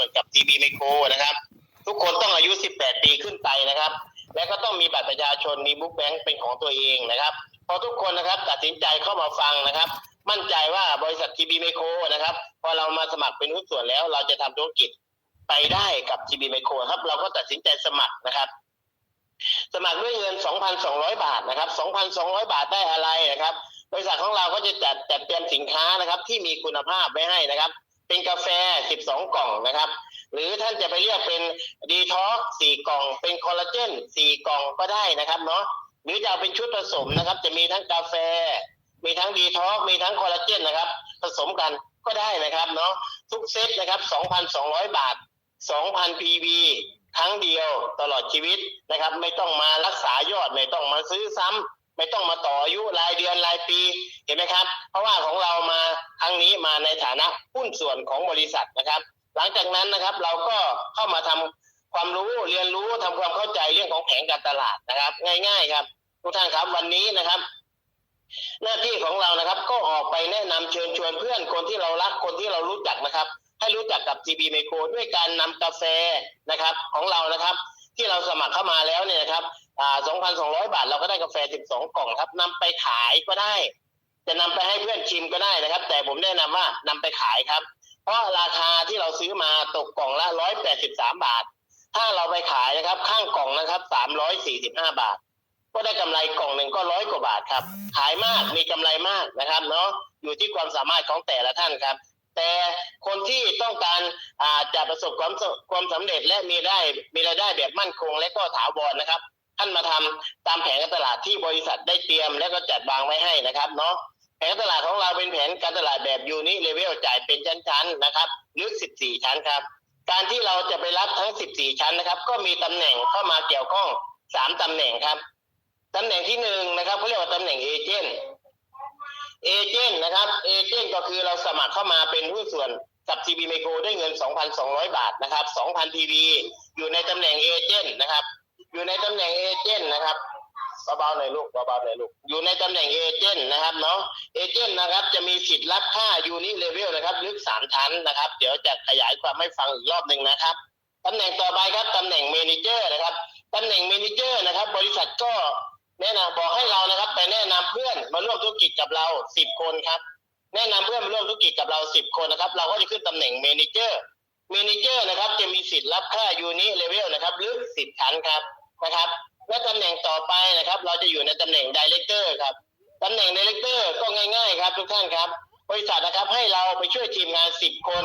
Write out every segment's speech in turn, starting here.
ส่วนกับทีบีไมโครนะครับ ทุกคนต้องอายุ 18 ปีขึ้นไปนะครับ และก็ต้องมีบัตรประชาชนมีบุ๊กแบงค์เป็นของตัวเองนะครับพอทุกคนนะครับตัดสินใจเข้ามาฟังนะครับ มั่นใจว่าบริษัททีบีไมโครนะครับพอเรามาสมัครเป็นหุ้นส่วนแล้ว เราจะทำธุรกิจไปได้กับทีบีไมโครครับ เราก็ตัดสินใจสมัครนะครับ สมัครด้วยเงิน 2,200 บาทนะครับ 2,200 บาทได้อะไรนะครับบริษัทของเราก็จะจัดจัดเตรียมสินค้านะครับ ที่มีคุณภาพไว้ให้นะครับ เป็นกาแฟ 12 กล่องนะครับ หรือท่านจะไปเรียกเป็นดีท็อกสี่กล่อง เป็นคอลลาเจนสี่กล่องก็ได้นะครับเนาะหรือจะเอาเป็นชุดผสมนะครับ จะมีทั้งกาแฟ มีทั้งดีท็อกมีทั้งคอลลาเจนนะครับ ผสมกันก็ได้นะครับเนาะทุกเซตนะครับ 2,200 บาท 2,000 PV ครั้งเดียวตลอดชีวิตนะครับ ไม่ต้องมารักษายอดไม่ต้องมาซื้อซ้ำ ไม่ต้องมาต่ออายุรายเดือนรายปีเห็นไหมครับ เพราะว่าของเรามาครั้งนี้มาในฐานะหุ้นส่วนของบริษัทนะครับ หลังจากนั้นนะครับเราก็เข้ามาทำความรู้เรียนรู้ทำความเข้าใจเรื่องของแผนการตลาดนะครับ ง่าย ๆ ครับ ทุกท่านครับวันนี้นะครับ หน้าที่ของเรานะครับ ก็ออกไปแนะนำเชิญชวนเพื่อนคนที่เรารักคนที่เรารู้จักนะครับ ให้รู้จักกับ GB m i c o ด้วยการนำกาแฟนะครับ ของเรานะครับ ที่เราสมัครเข้ามาแล้วเนี่ยนะครับ 2,200 บาท เราก็ได้กาแฟ 12 กล่องครับนำไปขายก็ได้ จะนำไปให้เพื่อนชิมก็ได้นะครับ แต่ผมแนะนำว่านำไปขายครับ เพราะราคาที่เราซื้อมาตกกล่องละ 183 บาท ถ้าเราไปขายนะครับ ข้างกล่องนะครับ 345 บาท ก็ได้กำไรกล่องหนึ่งก็ร้อยกว่าบาทครับ ขายมากมีกำไรมากนะครับเนาะอยู่ที่ความสามารถของแต่ละท่านครับ แต่คนที่ต้องการอ่าจะประสบความสความสำเร็จและมีได้มีรายได้แบบมั่นคงและก็ถาวรนะครับ ท่านมาทำตามแผนการตลาดที่บริษัทได้เตรียมและก็จัดวางไว้ให้นะครับเนาะแผนการตลาดของเราเป็นแผนการตลาดแบบยูนิเลเวลจ่ายเป็นชั้นๆนะครับลึก14 ชั้นครับ การที่เราจะไปรับทั้ง 14 ชั้นนะครับ ก็มีตำแหน่งเข้ามาเกี่ยวข้อง 3ตำแหน่งครับตำแหน่งที่หนึ่งนะครับเขาเรียกว่าตำแหน่งเอเจนต์เอเจนต์นะครับเอเจนต์ก็คือเราสมัครเข้ามาเป็นหุ้นส่วนกับ TB Micro ด้เงิน 2,200 บาทนะครับ2,000 PV อยู่ในตำแหน่งเอเจนต์นะครับ อยู่ในตำแหน่งเอเจนต์นะครับเบาๆหน่อยลูกเบาๆหน่อยลูกอยู่ในตำแหน่งเอเจนต์นะครับเนาะเอเจนต์นะครับ จะมีสิทธิ์รับค่ายูนิเลเวลนะครับ ลึกสามชั้นนะครับ เดี๋ยวจะขยายความให้ฟังอีกรอบหนึ่งนะครับตำแหน่งต่อไปครับตำแหน่งเมนเจอร์นะครับตำแหน่งเมนเจอร์นะครับ บริษัทก็แนะนำบอกให้เรานะครับ ไปแนะนำเพื่อนมาร่วมธุรกิจกับเราสิบคนครับ แนะนำเพื่อนมาร่วมธุรกิจกับเราสิบคนนะครับ เราก็จะขึ้นตำแหน่งเมนเจอร์เมนเจอร์นะครับ จะมีสิทธิ์รับค่ายูนิเลเวลนะครับ ลึกสิบชั้นครับ นะครับ และตำแหน่งต่อไปนะครับ เราจะอยู่ในตำแหน่งดีเลกเตอร์ครับตำแหน่งดีเลกเตอร์ก็ง่ายๆ ครับทุกท่านครับ บริษัทนะครับให้เราไปช่วยทีมงานสิบคน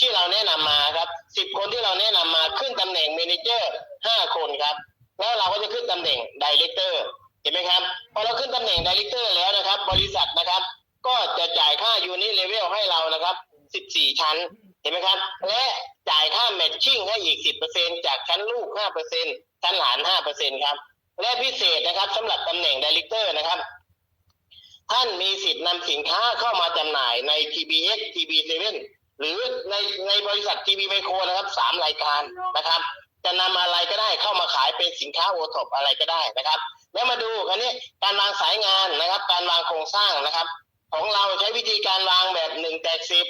ที่เราแนะนำมาครับสิบคนที่เราแนะนำมาขึ้นตำแหน่งเมนเจอร์ห้าคนครับ แล้วเราก็จะขึ้นตำแหน่งดีเลกเตอร์เห็นไหมครับ พอเราขึ้นตำแหน่งดีเลกเตอร์แล้วนะครับ บริษัทนะครับ ก็จะจ่ายค่ายูนิเลเวลให้เรานะครับ 14 ชั้น เห็นไหมครับ และจ่ายค่าแมทชิ่งให้อีก 10%จากชั้นลูก 5% ชั้นหลาน5%ครับ และพิเศษนะครับสำหรับตำแหน่งดีเลกเตอร์นะครับ ท่านมีสิทธิ์นำสินค้าเข้ามาจำหน่ายใน TBX TB7 หรือในในบริษัท TB Micro นะครับสามรายการนะครับ จะนำอะไรก็ได้เข้ามาขายเป็นสินค้าโอท็อปอะไรก็ได้นะครับ แล้วมาดูกันนี้การวางสายงานนะครับ การวางโครงสร้างนะครับ ของเราใช้วิธีการวางแบบหนึ่งแตกสิบ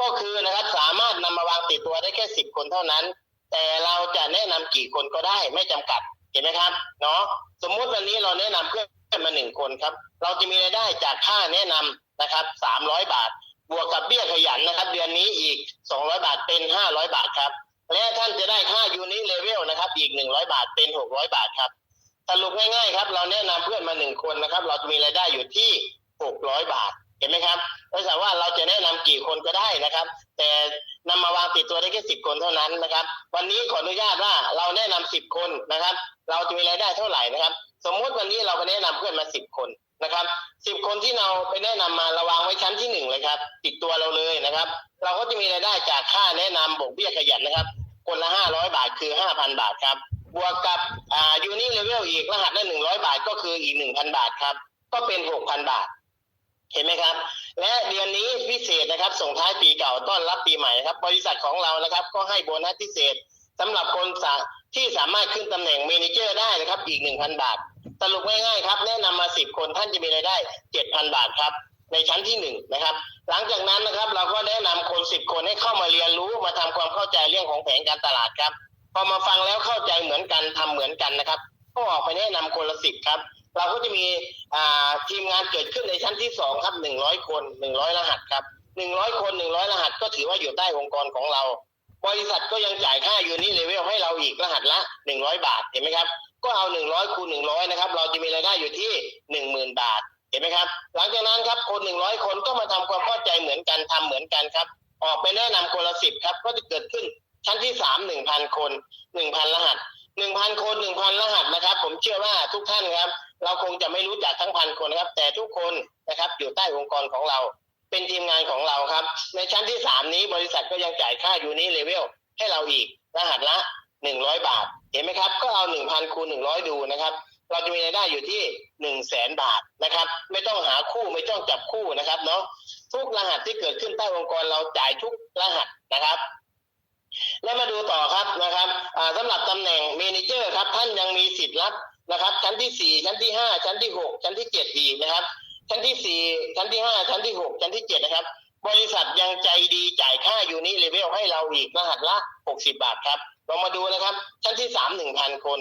ก็คือนะครับสามารถนำมาวางติดตัวได้แค่สิบคนเท่านั้น แต่เราจะแนะนำกี่คนก็ได้ไม่จำกัดเห็นไหมครับเนาะสมมุติวันนี้เราแนะนำเพื่อนมาหนึ่งคนครับ เราจะมีรายได้จากค่าแนะนำนะครับสามร้อยบาท บวกกับเบี้ยขยันนะครับ เดือนนี้อีกสองร้อยบาทเป็นห้าร้อยบาทครับ และท่านจะได้ค่ายูนิเลเวลนะครับอีกหนึ่งร้อยบาทเป็นหกร้อยบาทครับสรุปง่ายๆครับ เราแนะนำเพื่อนมาหนึ่งคนนะครับ เราจะมีรายได้อยู่ที่หกร้อยบาท เห็นไหมครับไม่ใช่ว่าเราจะแนะนำกี่คนก็ได้นะครับ แต่นำมาวางติดตัวได้แค่สิบคนเท่านั้นนะครับ วันนี้ขออนุญาตว่าเราแนะนำสิบคนนะครับ เราจะมีรายได้เท่าไหร่นะครับ สมมุติวันนี้เราไปแนะนำเพื่อนมาสิบคนนะครับสิบคนที่เราไปแนะนำมาเราวางไว้ชั้นที่หนึ่งเลยครับ ติดตัวเราเลยนะครับ เราก็จะมีรายได้จากค่าแนะนำบวกเบี้ยขยันนะครับ คนละห้าร้อยบาทคือห้าพันบาทครับ บวกกับอ่ายูนิเลเวลอีกรหัสละหนึ่งร้อยบาทก็คืออีกหนึ่งพันบาทครับ ก็เป็นหกพันบาท เห็นไหมครับ และเดือนนี้พิเศษนะครับ ส่งท้ายปีเก่าต้อนรับปีใหม่นะครับ บริษัทของเรานะครับ ก็ให้โบนัสพิเศษสำหรับคนสที่สามารถขึ้นตำแหน่งเมนเจอร์ได้นะครับอีกหนึ่งพันบาท สรุปง่ายๆครับ แนะนำมาสิบคนท่านจะมีรายได้เจ็ดพันบาทครับ ในชั้นที่หนึ่งนะครับ หลังจากนั้นนะครับเราก็แนะนำคนสิบคนให้เข้ามาเรียนรู้มาทำความเข้าใจเรื่องของแผนการตลาดครับ พอมาฟังแล้วเข้าใจเหมือนกันทำเหมือนกันนะครับ ก็ออกไปแนะนำคนละสิบครับ เราก็จะมีทีมงานเกิดขึ้นในชั้นที่สองครับหนึ่งร้อยคนหนึ่งร้อยรหัสครับหนึ่งร้อยคนหนึ่งร้อยรหัสก็ถือว่าอยู่ใต้องค์กรของเรา บริษัทก็ยังจ่ายค่ายูนิเลเวลให้เราอีกรหัสละหนึ่งร้อยบาทเห็นไหมครับ ก็เอาหนึ่งร้อยคูณหนึ่งร้อยนะครับเราจะมีรายได้อยู่ที่หนึ่งหมื่นบาทเห็นไหมครับ หลังจากนั้นครับคนหนึ่งร้อยคนก็มาทำความเข้าใจเหมือนกันทำเหมือนกันครับ ออกไปแนะนำคนละสิบครับ ก็จะเกิดขึ้นชั้นที่สามหนึ่งพันคนหนึ่งพันรหัสหนึ่งพันคนหนึ่งพันรหัสนะครับ ผมเชื่อว่าทุกท่านครับ เราคงจะไม่รู้จักทั้งพันคนนะครับ แต่ทุกคนนะครับอยู่ใต้องค์กรของเรา เป็นทีมงานของเราครับ ในชั้นที่สามนี้บริษัทก็ยังจ่ายค่ายูนิเลเวลให้เราอีกรหัสละหนึ่งร้อยบาท เห็นไหมครับ ก็เอาหนึ่งพันคูณหนึ่งร้อยดูนะครับ เราจะมีรายได้อยู่ที่หนึ่งแสนบาทนะครับ ไม่ต้องหาคู่ไม่ต้องจับคู่นะครับเนาะทุกรหัสที่เกิดขึ้นใต้องค์กรเราจ่ายทุกรหัสนะครับแล้วมาดูต่อครับนะครับอ่าสำหรับตำแหน่งเมนเจอร์ครับ ท่านยังมีสิทธิ์รับ นะครับ ชั้นที่สี่ชั้นที่ห้าชั้นที่หกชั้นที่เจ็ดอีกนะครับ ชั้นที่สี่ชั้นที่ห้าชั้นที่หกชั้นที่เจ็ดนะครับ บริษัทยังใจดีจ่ายค่ายูนิเลเวลให้เราอีกรหัสละหกสิบาทครับลองมาดูนะครับ ชั้นที่สามหนึ่งพันคน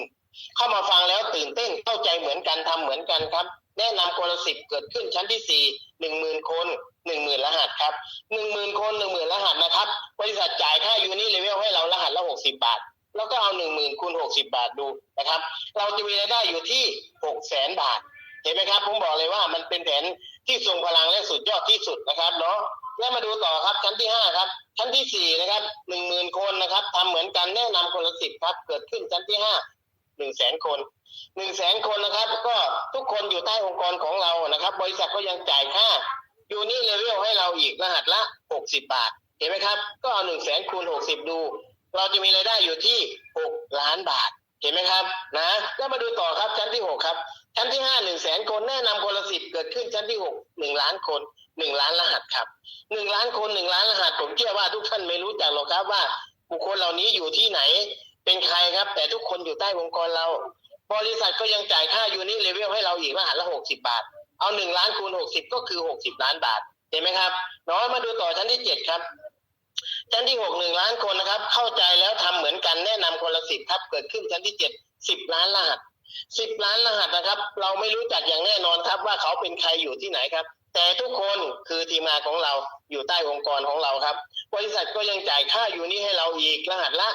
เข้ามาฟังแล้วตื่นเต้นเข้าใจเหมือนกันทำเหมือนกันครับ แนะนำคนละสิบเกิดขึ้นชั้นที่สี่หนึ่งหมื่นคนหนึ่งหมื่นรหัสครับหนึ่งหมื่นคนหนึ่งหมื่นรหัสนะครับ บริษัทจ่ายค่ายูนิเลเวลให้เรารหัสละหกสิบาท แล้วก็เอาหนึ่งหมื่นคูณหกสิบาทดูนะครับ เราจะมีรายได้อยู่ที่หกแสนบาท เห็นไหมครับ ผมบอกเลยว่ามันเป็นแผนที่ทรงพลังและสุดยอดที่สุดนะครับเนาะแล้วมาดูต่อครับชั้นที่ห้าครับ ชั้นที่สี่นะครับหนึ่งหมื่นคนนะครับทำเหมือนกันแนะนำคนละสิบครับ เกิดขึ้นชั้นที่ห้าหนึ่งแสนคนหนึ่งแสนคนนะครับ ก็ทุกคนอยู่ใต้องค์กรของเรานะครับ บริษัทก็ยังจ่ายค่ายูนิเลเวลให้เราอีกรหัสละหกสิบบาท เห็นไหมครับ ก็เอาหนึ่งแสนคูณหกสิบดู เราจะมีรายได้อยู่ที่หกล้านบาท เห็นไหมครับนะแล้วมาดูต่อครับชั้นที่หกครับ ชั้นที่ห้าหนึ่งแสนคนแนะนำคนละสิบเกิดขึ้นชั้นที่หกหนึ่งล้านคนหนึ่งล้านรหัสครับหนึ่งล้านคนหนึ่งล้านรหัส ผมเชื่อว่าทุกท่านไม่รู้จักหรอกครับว่า บุคคลเหล่านี้อยู่ที่ไหนเป็นใครครับ แต่ทุกคนอยู่ใต้องค์กรเรา บริษัทก็ยังจ่ายค่ายูนิเลเวลให้เราอีกรหัสละหกสิบาท เอาหนึ่งล้านคูณหกสิบก็คือหกสิบล้านบาทเห็นไหมครับน้อยมาดูต่อชั้นที่เจ็ดครับ ชั้นที่หกหนึ่งล้านคนนะครับ เข้าใจแล้วทำเหมือนกันแนะนำคนละสิบครับเกิดขึ้นชั้นที่เจ็ดสิบล้านรหัสสิบล้านรหัสนะครับ เราไม่รู้จักอย่างแน่นอนครับว่าเขาเป็นใครอยู่ที่ไหนครับ แต่ทุกคนคือทีมงานของเราอยู่ใต้องค์กรของเราครับ บริษัทก็ยังจ่ายค่าอยู่นี่ให้เราอีกรหัสละ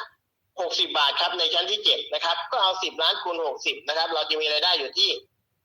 หกสิบาทครับในชั้นที่เจ็ดนะครับก็เอาสิบล้านคูณหกสิบนะครับ เราจะมีรายได้อยู่ที่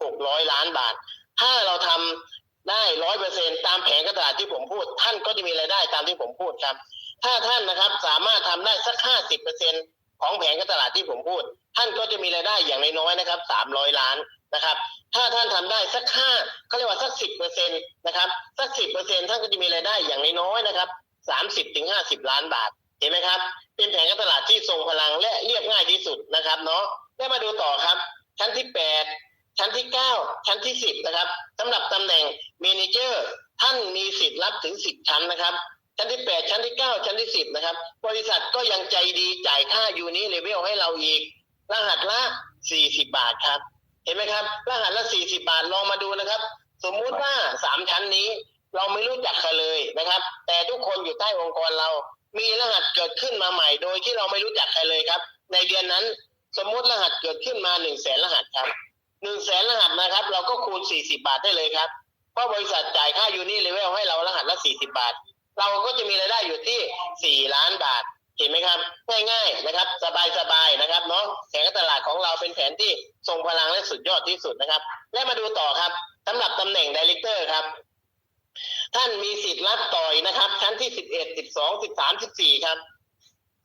หกร้อยล้านบาท ถ้าเราทำ ได้ร้อยเปอร์เซ็นตามแผนกระดาษที่ผมพูด ท่านก็จะมีรายได้ตามที่ผมพูดครับ ถ้าท่านนะครับสามารถทำได้สักห้าสิบเปอร์เซ็นของแผนกรตลาดที่ผมพูด ท่านก็จะมีรายได้อย่างน้อยๆนะครับสามร้อยล้านนะครับ ถ้าท่านทำได้สักห้าเขาเรียกว่าสักสิบเปอร์เซ็นตนะครับสักสิบเปอร์เซ็นท่านก็จะมีรายได้อย่างน้อยๆนะครับสามสิบถึงห้าสิบล้านบาทเห็นไหมครับ เป็นแผนการตลาดที่ทรงพลังและเรียบง่ายที่สุดนะครับเนาะแล้มาดูต่อครับ ชั้นที่แปด ชั้นที่เก้าชั้นที่สิบนะครับสำหรับตำแหน่งเมนเจอร์ท่านมีสิทธิ์รับถึงสิบชั้นนะครับ ชั้นที่แปดชั้นที่เก้าชั้นที่สิบนะครับ บริษัทก็ยังใจดีจ่ายค่ายูนิเลเวลให้เราอีก รหัสละสี่สิบาทครับ เห็นไหมครับ รหัสละสี่สิบาทลองมาดูนะครับ สมมุติว่าสามชั้นนี้เราไม่รู้จักกันเลยนะครับ แต่ทุกคนอยู่ใต้องค์กรเรา มีรหัสเกิดขึ้นมาใหม่โดยที่เราไม่รู้จักใครเลยครับ ในเดือนนั้นสมมุติรหัสเกิดขึ้นมาหนึ่งแสนรหัสครับ หนึ่งแสนรหัสนะครับ เราก็คูณสี่สิบาทได้เลยครับ เพราะบริษัทจ่ายค่ายูนิเลเวลให้เรารหัสละสี่สิบาท เราก็จะมีรายได้อยู่ที่4ล้านบาทเห็นไหมครับ ง่ายๆนะครับ สบายๆนะครับเนาะแผนตลาดของเราเป็นแผนที่ทรงพลังและสุดยอดที่สุดนะครับ และมาดูต่อครับสำหรับตำแหน่งดีเลกเตอร์ครับ ท่านมีสิทธิ์รับต่อยนะครับ ชั้นที่11 12 13 14ครับ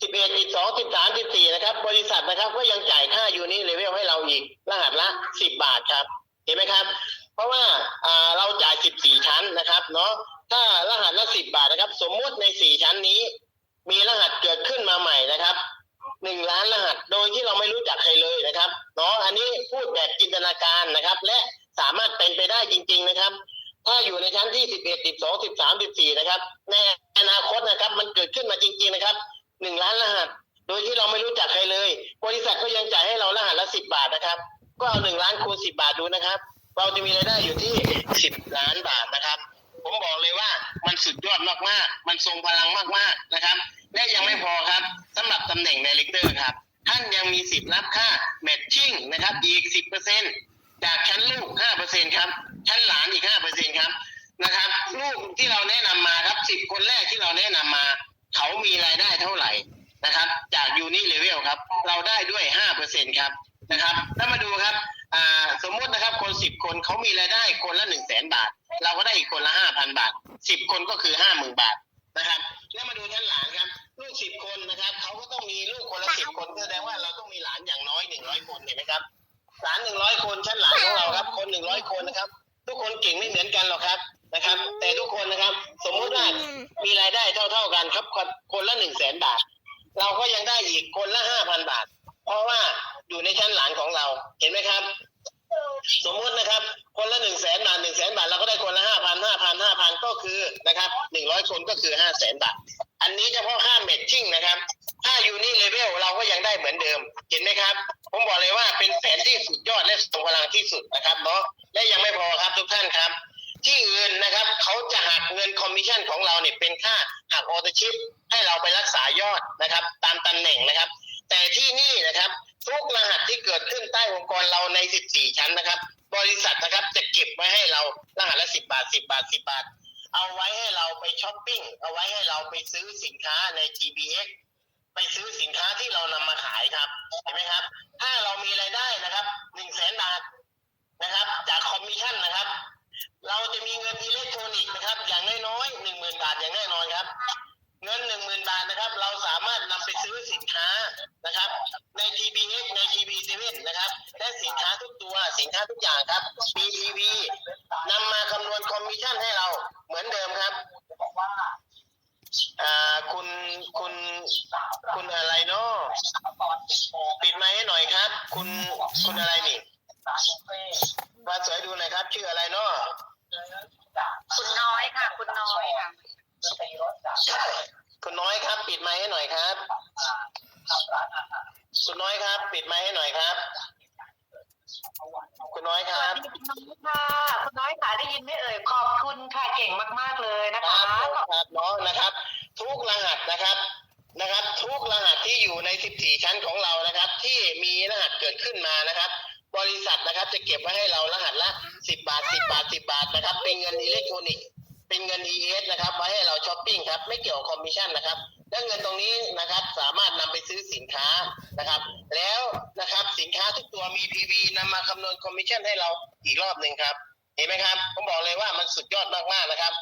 11 12 13 14นะครับ บริษัทนะครับก็ยังจ่ายค่ายูนิเลเวลให้เราอีกรหัสละ10บาทครับ เห็นไหมครับ เพราะว่าเราจ่าย14ชั้นนะครับเนาะถ้ารหัสละสิบบาทนะครับ สมมุติในสี่ชั้นนี้ มีรหัสเกิดขึ้นมาใหม่นะครับหนึ่งล้านรหัสโดยที่เราไม่รู้จักใครเลยนะครับเนาะอันนี้พูดแบบจินตนาการนะครับ และสามารถเป็นไปได้จริง ๆนะครับ ถ้าอยู่ในชั้นที่สิบเอ็ดสิบสองสิบสามสิบสี่นะครับในอนาคตนะครับ มันเกิดขึ้นมาจริง ๆนะครับ งล้านรหัส โดยที่เราไม่รู้จักใครเลย บริษัทก็ยังจ่ายให้เรารหัสละสิบบาทนะครับ ก็เอาหนึ่งล้านคูณสิบบาทดูนะครับ เราจะมีรายได้อยู่ที่สิบล้านบาทนะครับ ผมบอกเลยว่ามันสุดยอดมากๆ มันทรงพลังมากๆนะครับ และยังไม่พอครับสำหรับตำแหน่งดีเลกเตอร์ครับ ท่านยังมีสิทธิ์รับค่าแมทชิ่งนะครับอีก10%จากชั้นลูก5%ครับ ชั้นหลานอีก5%ครับนะครับ ลูกที่เราแนะนำมาครับ10คนแรกที่เราแนะนำมา เขามีรายได้เท่าไหร่นะครับ จากยูนิเลเวลครับ เราได้ด้วย5%ครับนะครับถ้ามาดูครับสมมุตินะครับคน10คนเขามีรายได้คนละ1 0 0 0 0แบาท เราก็ได้อีกคนละ5,000บาท10คนก็คือ50,000บาทนะครับ แล้วมาดูชั้นหลานครับ ลูก10คนนะครับเขาก็ต้องมีลูกคนละ10คนแสดงว่าเราต้องมีหลานอย่างน้อย100คนเห็นไหมครับหลาน100คนชั้นหลานของเราครับ คน100คนนะครับ ทุกคนเก่งไม่เหมือนกันหรอกครับนะครับ แต่ทุกคนนะครับายได้เท่า ๆกันครับคนคนละ1 0 0 0 0แสนบาท เราก็ยังได้อีกคนละ5,000บาท เพราะว่าอยู่ในชั้นหลานของเราเห็นไหมครับ สมมุตินะครับ คนละหนึ่งแสนบาทหนึ่งแสนบาทเราก็ได้คนละห้าพันห้าพันห้าพันก็คือนะครับหนึ่งร้อยคนก็คือห้าแสนบาท อันนี้เฉพาะค่าเมทชิ่งนะครับถ้ายูนิเลเวลเราก็ยังได้เหมือนเดิม เห็นไหมครับ ผมบอกเลยว่าเป็นแผนที่สุดยอดและทรงพลังที่สุดนะครับเนาะและยังไม่พอครับทุกท่านครับ ที่อื่นนะครับเขาจะหักเงินคอมมิชชั่นของเราเนี่ยเป็นค่าหักออเตอร์ชิพให้เราไปรักษายอดนะครับ ตามตำแหน่งนะครับ แต่ที่นี่นะครับ ทุกรหัสที่เกิดขึ้นใต้องค์กรเราใน 14 ชั้นนะครับ บริษัทนะครับจะเก็บไว้ให้เรารหัสละ 10 บาท 10 บาท 10 บาท เอาไว้ให้เราไปช้อปปิ้งเอาไว้ให้เราไปซื้อสินค้าใน GBX ไปซื้อสินค้าที่เรานำมาขายครับเห็นไหมครับ ถ้าเรามีรายได้นะครับ1 0 0 0 0แสนบาทนะครับ จากคอมมิชชั่นนะครับ เราจะมีเงินอิเล็กทรอนิกส์นะครับ อย่างน้อยๆหนึ่งหมื่นบาทอย่างแน่นอนครับ เงินหนึ่งหมื่นบาทนะครับ เราสามารถนำไปซื้อสินค้านะครับ ใน TBX ใน TB7 นะครับและสินค้าทุกตัวสินค้าทุกอย่างครับมีทีวีนำมาคำนวณคอมมิชชั่นให้เราเหมือนเดิมครับอ่าคุณคุณคุณอะไรเนาะปิดไมค์ให้หน่อยครับ คุณคุณอะไรนี่มาสวยดูหน่อยครับ ชื่ออะไรเนาะ คุณน้อยค่ะ คุณน้อยค่ะ คุณน้อยครับ ปิดไมค์ให้หน่อยครับ คุณน้อยครับ ปิดไมค์ให้หน่อยครับ คุณ น้อยคสรัวัสบดีคุณน้อยค่ะคุณน้อยค่ะได้ยินไหมเอ่ยขอบคุณค่ะเก่งมาก ๆเลยนะคคะรับขอบครับเนาะนะครับ ทุกรหัสนะครับนะครับ ทุกรหัสที่อยู่ใน 14 ชั้นของเรานะครับ ที่มีรหัสเกิดขึ้นมานะครับ บริษัทนะครับจะเก็บไว้ให้เรารหัสละ 10 บาท 10 บาท 10 บาทนะครับ เป็นเงินอิเล็กทรอนิกส์เป็นเงิน ES นะครับไว้ให้เราช้อปปิ้งครับไม่เกี่ยวกับคอมมิชชั่นนะครับ และเงินตรงนี้นะครับสามารถนำไปซื้อสินค้านะครับ แล้วนะครับสินค้าทุกตัวมี PV นำมาคำนวณคอมมิชชั่นให้เราอีกรอบหนึ่งครับเห็นไหมครับผมบอกเลยว่ามันสุดยอดมากๆนะครับ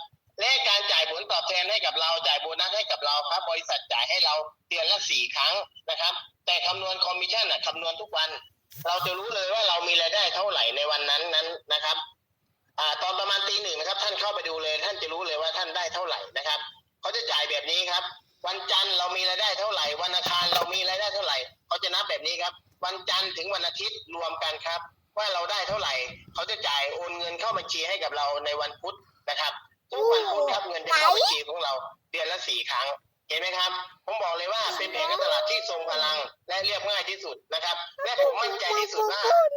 และการจ่ายผลตอบแทนให้กับเราจ่ายโบนัสให้กับเราครับ บริษัทจ่ายให้เราเดือนละสี่ครั้งนะครับ แต่คำนวณคอมมิชชั่นน่ะคำนวณทุกวัน เราจะรู้เลยว่าเรามีรายได้เท่าไหร่ในวันนั้นนั้นนะครับอ่าตอนประมาณตีหนึ่งนะครับ ท่านเข้าไปดูเลย ท่านจะรู้เลยว่าท่านได้เท่าไหร่นะครับเขาจะจ่ายแบบนี้ครับ วันจันทร์เรามีรายได้เท่าไหร่ วันอังคารเรามีรายได้เท่าไหร่เขาจะนับแบบนี้ครับ วันจันทร์ถึงวันอาทิตย์รวมกันครับ ว่าเราได้เท่าไหร่เขาจะจ่ายโอนเงินเข้าบัญชีให้กับเราในวันพุธนะครับทุกวันพุธครับเงินจะเข้าบัญชีของเราเดือนละสี่ครั้งเห็นไหมครับ ผมบอกเลยว่าเป็นแผนการตลาดที่ทรงพลังและเรียบง่ายที่สุดนะครับ และผมมั่นใจที่สุดว่า